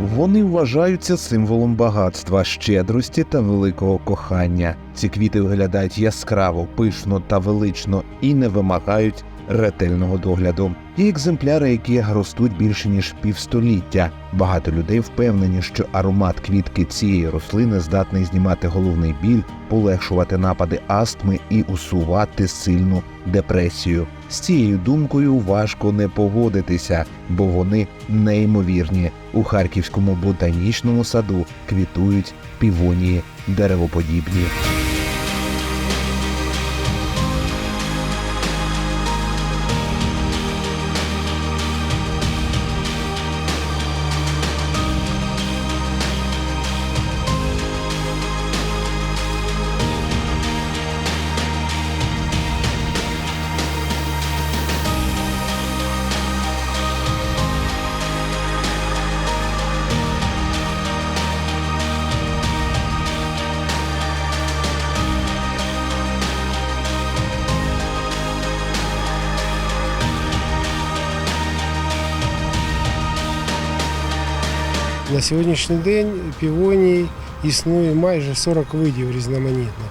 Вони вважаються символом багатства, щедрості та великого кохання. Ці квіти виглядають яскраво, пишно та велично і не вимагають ретельного догляду. Є екземпляри, які ростуть більше ніж півстоліття. Багато людей впевнені, що аромат квітки цієї рослини здатний знімати головний біль, полегшувати напади астми і усувати сильну депресію. З цією думкою важко не погодитися, бо вони неймовірні. У харківському ботанічному саду квітують півонії деревоподібні. На сьогоднішній день півоній існує майже 40 видів різноманітних.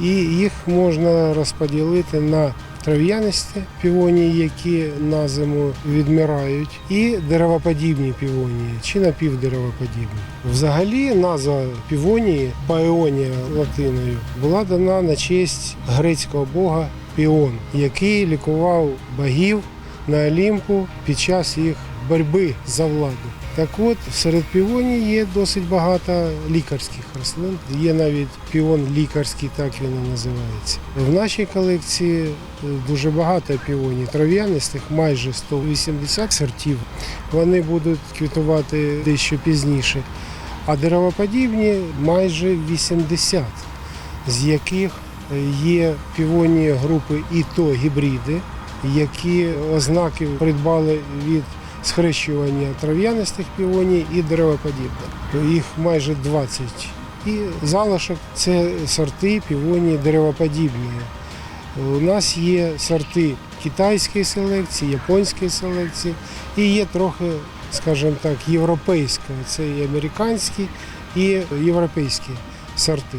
І їх можна розподілити на трав'янисті півонії, які на зиму відмирають, і деревоподібні півонії чи напівдеревоподібні. Взагалі назва півонії Паеонія латиною була дана на честь грецького бога Піон, який лікував богів на Олімпу під час їх боротьби за владу. Так от серед півоній є досить багато лікарських рослин. Є навіть піон лікарський, так він і називається. В нашій колекції е, дуже багато півоній, трав'янистих, майже 180 сортів. Вони будуть квітувати дещо пізніше. А деревоподібні майже 80, з яких є півонії групи і то гібриди, які ознаки придбали від схрещування трав'янистих півоній і деревоподібних. Їх майже 20. І залишок це сорти півонії деревоподібні. У нас є сорти китайської селекції, японської селекції і є трохи, скажімо так, європейської. Це і американські, і європейські сорти.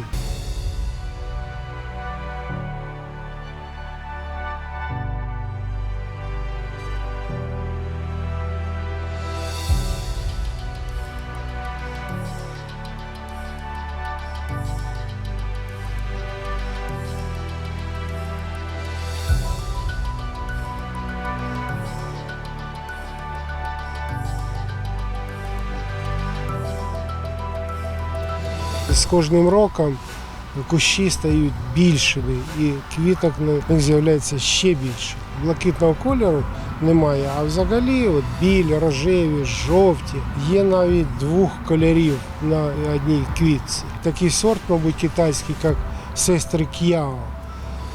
З кожним роком кущі стають більшими і квіток на них з'являється ще більше. Блакитного кольору немає, а взагалі от білі, рожеві, жовті. Є навіть двох кольорів на одній квітці. Такий сорт, мабуть, китайський, як сестри К'яо.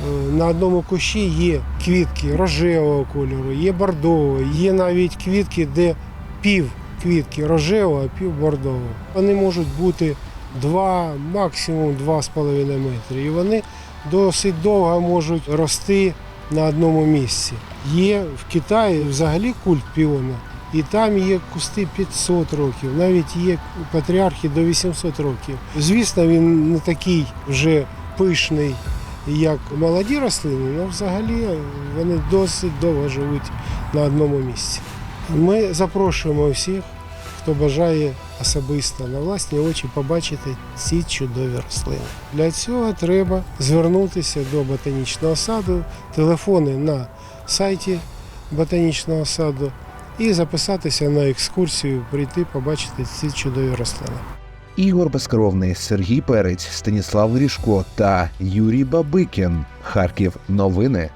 Е, На одному кущі є квітки рожевого кольору, є бордового, є навіть квітки, де пів квітки рожевого, а пів бордового. Вони можуть бути 2, максимум 2,5 метри. І вони досить довго можуть рости на одному місці. Є в Китаї взагалі культ піона, і там є кусти 500 років, навіть є патріархи до 800 років. Звісно, він не такий вже пишний, як молоді рослини, але взагалі вони досить довго живуть на одному місці. Ми запрошуємо всіх, хто бажає особисто на власні очі побачити ці чудові рослини. Для цього треба звернутися до ботанічного саду, телефони на сайті ботанічного саду і записатися на екскурсію, прийти побачити ці чудові рослини. Ігор Безкровний, Сергій Перець, Станіслав Грішко та Юрій Бабикін. Харків. Новини.